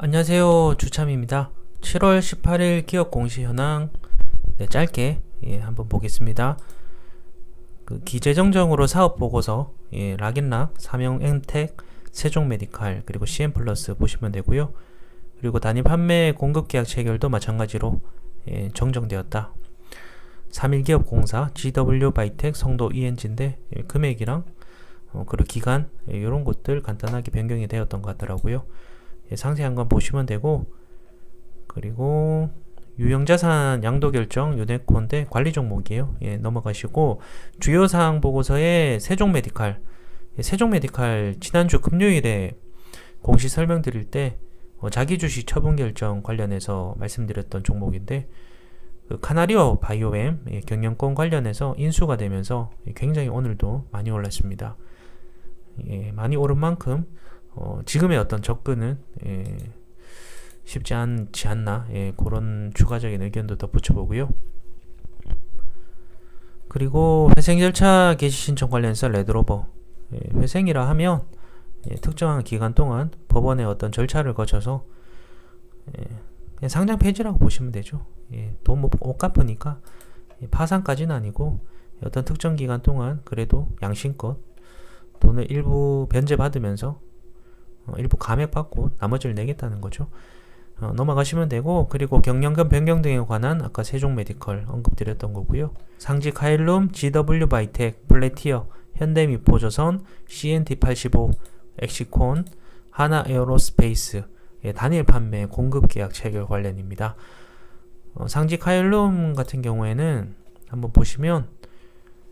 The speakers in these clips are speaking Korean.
안녕하세요. 주참입니다. 7월 18일 기업 공시 현황 네, 짧게 예, 한번 보겠습니다. 그 기재정정으로 사업 보고서 예, 락인락, 삼형 엔텍, 세종 메디칼 그리고 CM 플러스 보시면 되고요. 그리고 단위 판매 공급 계약 체결도 마찬가지로 예, 정정되었다. 3일 기업 공사 GW 바이텍 성도 ENG인데 예, 금액이랑 어, 그리고 기간 예, 이런 것들 간단하게 변경이 되었던 것 같더라고요. 예, 상세한 건 보시면 되고 그리고 유형자산 양도결정 유네콘데 관리 종목이에요. 예, 넘어가시고 주요 사항 보고서에 세종 메디칼 예, 세종 메디칼 지난주 금요일에 공시 설명드릴 때 어, 자기 주식 처분 결정 관련해서 말씀드렸던 종목인데 그 카나리오 바이오엠 예, 경영권 관련해서 인수가 되면서 예, 굉장히 오늘도 많이 올랐습니다. 예, 많이 오른 만큼 어, 지금의 어떤 접근은 예, 쉽지 않지 않나 예, 그런 추가적인 의견도 덧붙여보고요. 그리고 회생 절차 개시 신청 관련해서 레드로버 예, 회생이라 하면 예, 특정한 기간 동안 법원의 어떤 절차를 거쳐서 예, 상장 폐지라고 보시면 되죠. 예, 돈못 갚으니까 예, 파산까지는 아니고 어떤 특정 기간 동안 그래도 양심껏 돈을 일부 변제받으면서 어, 일부 감액받고 나머지를 내겠다는 거죠. 어, 넘어가시면 되고 그리고 경영권 변경 등에 관한 아까 세종 메디컬 언급드렸던 거고요. 상지 카일룸, GW 바이텍, 플래티어, 현대미포조선, CNT85, 엑시콘, 하나 에어로스페이스 예, 단일 판매 공급 계약 체결 관련입니다. 어, 상지 카일룸 같은 경우에는 한번 보시면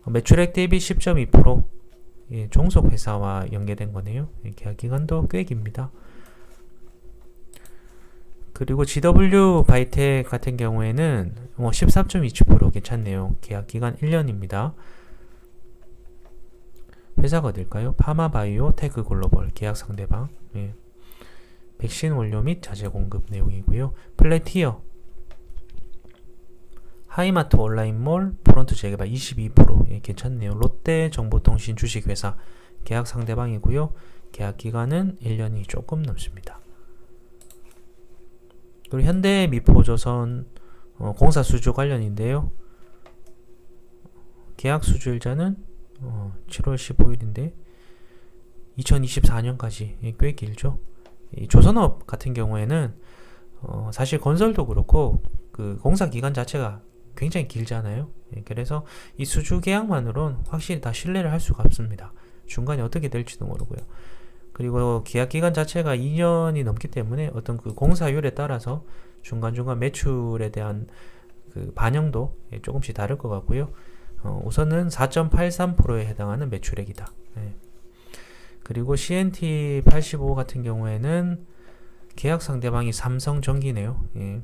어, 매출액 대비 10.2% 예, 종속 회사와 연계된 거네요. 예, 계약 기간도 꽤 깁니다. 그리고 GW 바이텍 같은 경우에는 뭐 13.27% 괜찮네요. 계약 기간 1년입니다. 회사가 어딜까요? 파마바이오 테크 글로벌 계약 상대방. 예. 백신 원료 및 자재 공급 내용이고요. 플래티어 하이마트 온라인몰 프론트 재개발 22% 예, 괜찮네요. 롯데 정보통신 주식회사 계약 상대방이고요. 계약 기간은 1년이 조금 넘습니다. 그리고 현대 미포조선 어, 공사 수주 관련인데요. 계약 수주일자는 어, 7월 15일인데 2024년까지 예, 꽤 길죠. 이 조선업 같은 경우에는 어, 사실 건설도 그렇고 그 공사 기간 자체가 굉장히 길잖아요. 예, 그래서 이 수주 계약만으로는 확실히 다 신뢰를 할 수가 없습니다. 중간에 어떻게 될지도 모르고요. 그리고 계약 기간 자체가 2년이 넘기 때문에 어떤 그 공사율에 따라서 중간중간 매출에 대한 그 반영도 예, 조금씩 다를 것 같고요. 어, 우선은 4.83%에 해당하는 매출액이다. 예. 그리고 CNT 85 같은 경우에는 계약 상대방이 삼성전기네요. 예.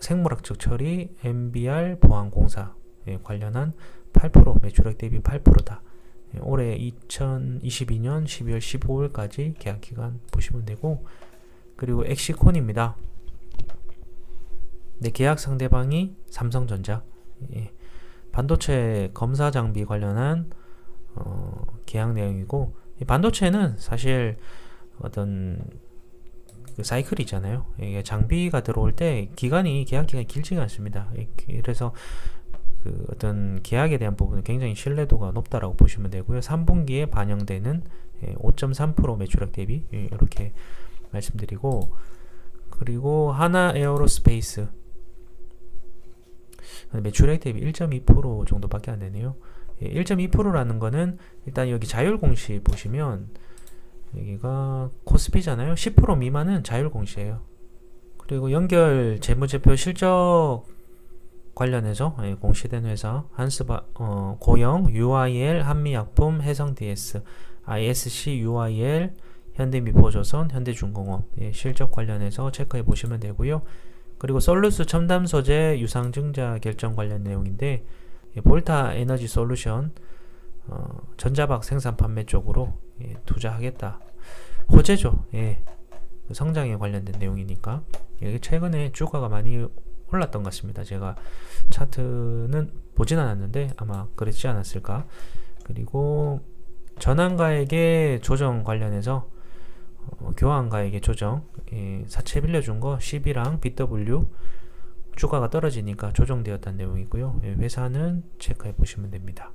생물학적 처리 MBR 보안공사 예, 관련한 8% 매출액 대비 8%다. 예, 올해 2022년 12월 15일까지 계약 기간 보시면 되고 그리고 엑시콘입니다. 네, 계약 상대방이 삼성전자. 예, 반도체 검사 장비 관련한 어, 계약 내용이고 반도체는 사실 어떤 그 사이클이잖아요. 이게 장비가 들어올 때 기간이 계약 기간이 길지가 않습니다. 그래서 그 어떤 계약에 대한 부분은 굉장히 신뢰도가 높다라고 보시면 되고요. 3분기에 반영되는 5.3% 예, 매출액 대비 예, 이렇게 말씀드리고 그리고 하나 에어로스페이스 매출액 대비 1.2% 정도밖에 안 되네요. 1.2%라는 예, 거는 일단 여기 자율 공시 보시면 여기가 코스피잖아요. 10% 미만은 자율 공시예요. 그리고 연결 재무제표 실적 관련해서 예, 공시된 회사 한스바 어, 고영, UIL, 한미약품, 해성DS, ISC, UIL, 현대미포조선, 현대중공업 예, 실적 관련해서 체크해 보시면 되고요. 그리고 솔루스 첨단 소재 유상증자 결정 관련 내용인데 예, 볼타 에너지 솔루션 어, 전자박 생산 판매 쪽으로 예, 투자하겠다. 호재죠. 예. 그 성장에 관련된 내용이니까. 이게 최근에 주가가 많이 올랐던 것 같습니다. 제가 차트는 보진 않았는데 아마 그렇지 않았을까. 그리고 전환가액의 조정 관련해서 어, 교환가액의 조정, 예, 사채 빌려준 거 CB랑 BW 주가가 떨어지니까 조정되었다는 내용이고요. 예, 회사는 체크해 보시면 됩니다.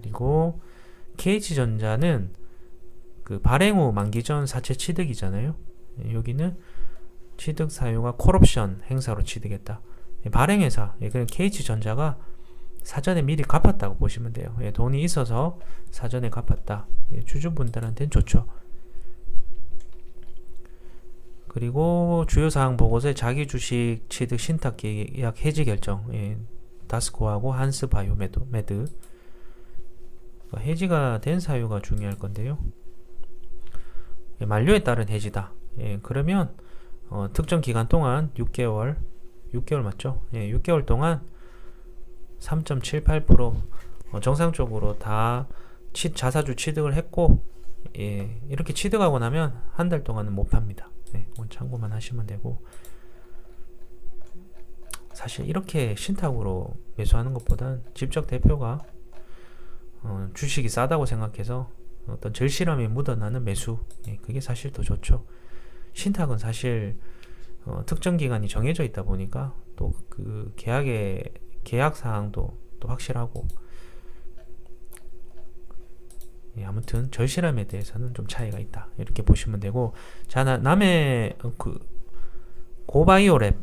그리고 KH전자는 그 발행 후 만기 전 사채 취득이잖아요. 예, 여기는 취득 사유가 콜옵션 행사로 취득했다. 예, 발행회사, 예, 그 KH전자가 사전에 미리 갚았다고 보시면 돼요. 예, 돈이 있어서 사전에 갚았다. 예, 주주분들한테는 좋죠. 그리고 주요 사항 보고서에 자기 주식 취득 신탁 계약 해지 결정, 예, 다스코하고 한스 바이오메드, 메드. 그러니까 해지가 된 사유가 중요할 건데요. 예, 만료에 따른 해지다. 예, 그러면 어, 특정 기간 동안 6개월, 6개월 맞죠? 예, 6개월 동안 3.78% 어, 정상적으로 다 치, 자사주 취득을 했고 예, 이렇게 취득하고 나면 한 달 동안은 못 팝니다. 네, 그건 참고만 하시면 되고 사실 이렇게 신탁으로 매수하는 것보단 직접 대표가 어, 주식이 싸다고 생각해서 어떤 절실함이 묻어나는 매수. 예, 그게 사실 더 좋죠. 신탁은 사실 어, 특정 기간이 정해져 있다 보니까 또 그 계약의 계약 사항도 또 확실하고. 예, 아무튼 절실함에 대해서는 좀 차이가 있다. 이렇게 보시면 되고. 자 나, 남의 어, 그 고바이오랩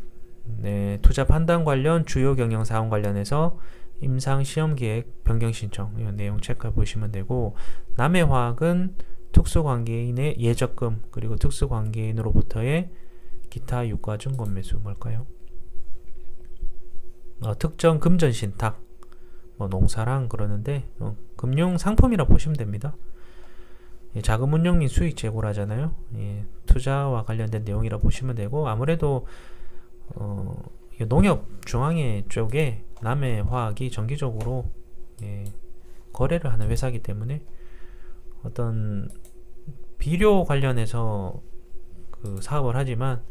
네, 투자 판단 관련 주요 경영 사항 관련해서 임상 시험 계획 변경 신청 이 내용 체크해 보시면 되고 남의 화학은 특수관계인의 예적금 그리고 특수관계인으로부터의 기타 유가 증권 매수 뭘까요? 어, 특정 금전 신탁 뭐 농사랑 그러는데 어, 금융 상품이라 보시면 됩니다. 예, 자금 운용 및 수익 제고를 하잖아요. 예, 투자와 관련된 내용이라 보시면 되고 아무래도 어, 이 농협 중앙회 쪽에 남해 화학이 정기적으로 예, 거래를 하는 회사이기 때문에 어떤 비료 관련해서 그 사업을 하지만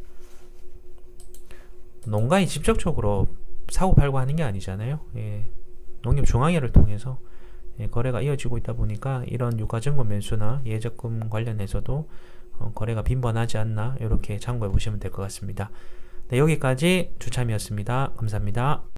농가에 직접적으로 사고 팔고 하는 게 아니잖아요. 예, 농협 중앙회를 통해서 예, 거래가 이어지고 있다 보니까 이런 유가증권 매수나 예적금 관련해서도 어, 거래가 빈번하지 않나 이렇게 참고해 보시면 될 것 같습니다. 네, 여기까지 주참이었습니다. 감사합니다.